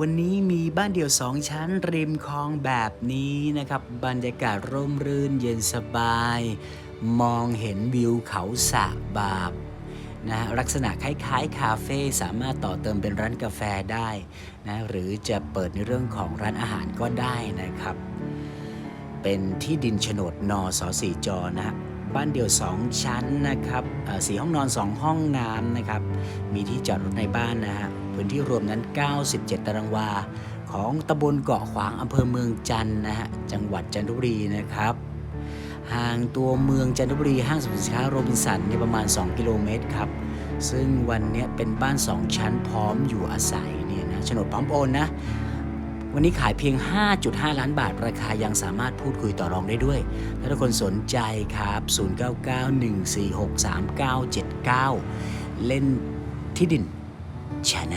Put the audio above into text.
วันนี้มีบ้านเดี่ยวสองชั้นริมคลองแบบนี้นะครับ บรรยากาศร่มรื่นเย็นสบาย มองเห็นวิวเขาสะบาบนะลักษณะคล้ายๆ คาเฟ่สามารถต่อเติมเป็นร้านกาแฟได้นะหรือจะเปิดในเรื่องของร้านอาหารก็ได้นะครับ เป็นที่ดินโฉนดนสสีจอนะฮะบ้านเดี่ยว 2 ชั้นนะครับสี่ห้องนอน 2 ห้องน้ำนะครับ มีที่จอดรถในบ้านนะฮะ พื้นที่รวมนั้น 97 ตารางวา ของตำบลเกาะขวางอำเภอเมืองจันทร์นะฮะจังหวัดจันทบุรีนะครับห่างตัวเมืองจันทบุรีห้างสรรพสินค้าโรบินสันเนี่ประมาณ 2 กิโลเมตรครับ ซึ่งวันนี้เป็นบ้าน 2 ชั้นพร้อมอยู่อาศัยเนี่ยนะโฉนดพร้อมโอนนะ วันนี้ขายเพียง 5.5 ล้านบาท ราคายังสามารถพูดคุยต่อรองได้ด้วย ถ้าทุกคนสนใจครับ 0991463979 เล่นที่ดิน Channel